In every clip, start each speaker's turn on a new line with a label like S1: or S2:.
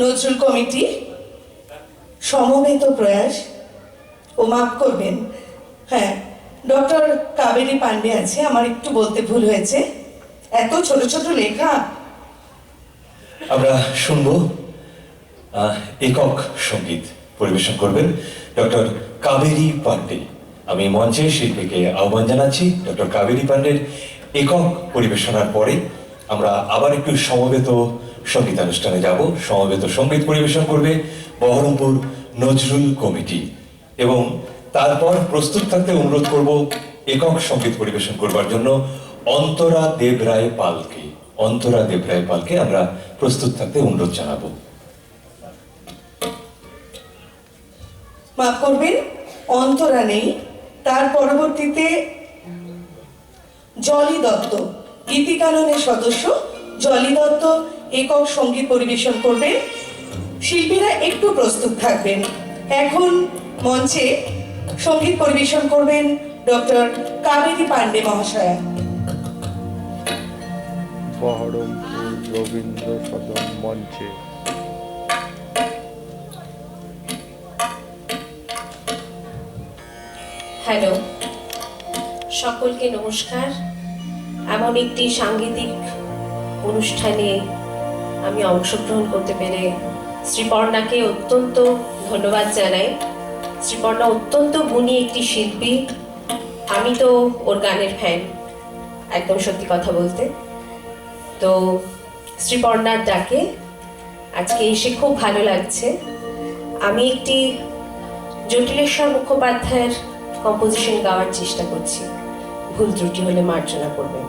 S1: Nazrul committee, সমবেত প্রয়াস, ও মাফ করবেন। হ্যাঁ ডক্টর কাবেরী পান্ডে আছে, আমার একটু বলতে ভুল হয়েছে। এত ছোট ছোট লেখা।
S2: আমরা শুনব একক সংগীত পরিবেশন করবেন ডক্টর কাবেরী পান্ডে। আমি মঞ্চে শিল্পীকে আহ্বান জানাচ্ছি, ডক্টর কাবেরী পান্ডের একক পরিবেশনার পরে আমরা আবার একটু সমবেত সঙ্গীতানুষ্ঠানে যাব। সমবেত সংগীত পরিবেশন করবে বহরমপুর নজরুল কমিটি। এবং তারপর প্রস্তুত থাকতে অনুরোধ করব একক সংগীত পরিবেশন করবার জন্য অন্তরা দেবরায় পালকে। অন্তরা দেবরায় পালকে আমরা প্রস্তুত থাকতে অনুরোধ জানাব।
S1: মাফ করবেন, অন্তরা নেই। তার পরবর্তীতে জলি দত্ত। গীতিকাননের সদস্য জলি দত্ত একক সংগীত পরিবেশন করবেন। শিল্পীরা একটু প্রস্তুত থাকবেন। এখন মঞ্চে সংগীত পরিবেশন করবেন ডক্টর কাবেরী পান্ডে মহাশয়া।
S3: বহরমপুর রবীন্দ্র সদন মঞ্চে।
S4: হ্যালো সকলকে নমস্কার। এমন একটি সাংগীতিক অনুষ্ঠানে আমি অংশগ্রহণ করতে পেরে শ্রীপর্ণাকে অত্যন্ত ধন্যবাদ জানাই। শ্রীপর্ণা অত্যন্ত গুণী একটি শিল্পী। আমি তো ওর গানের ফ্যান একদম সত্যি কথা বলতে। তো শ্রীপর্ণার ডাকে আজকে এসে খুব ভালো লাগছে। আমি একটি জটিলেশ্বর মুখোপাধ্যায়ের কম্পোজিশন গাওয়ার চেষ্টা করছি। ভুল ত্রুটি হলে মার্জনা করবেন।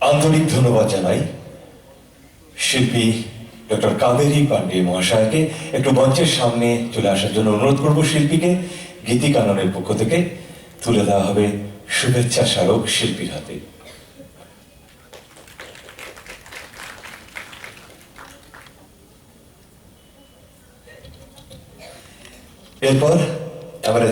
S2: আন্তরিক ধন্যবাদ জানাই শিল্পী ডক্টর কাবেরী পান্ডে মহাশয়কে। একটু মঞ্চের সামনে চলে আসার জন্য অনুরোধ করব শিল্পীকে। গীতি কাননের পক্ষ থেকে তুলে দেওয়া হবে শুভেচ্ছা স্মারক শিল্পীর হাতে। এরপর আমরা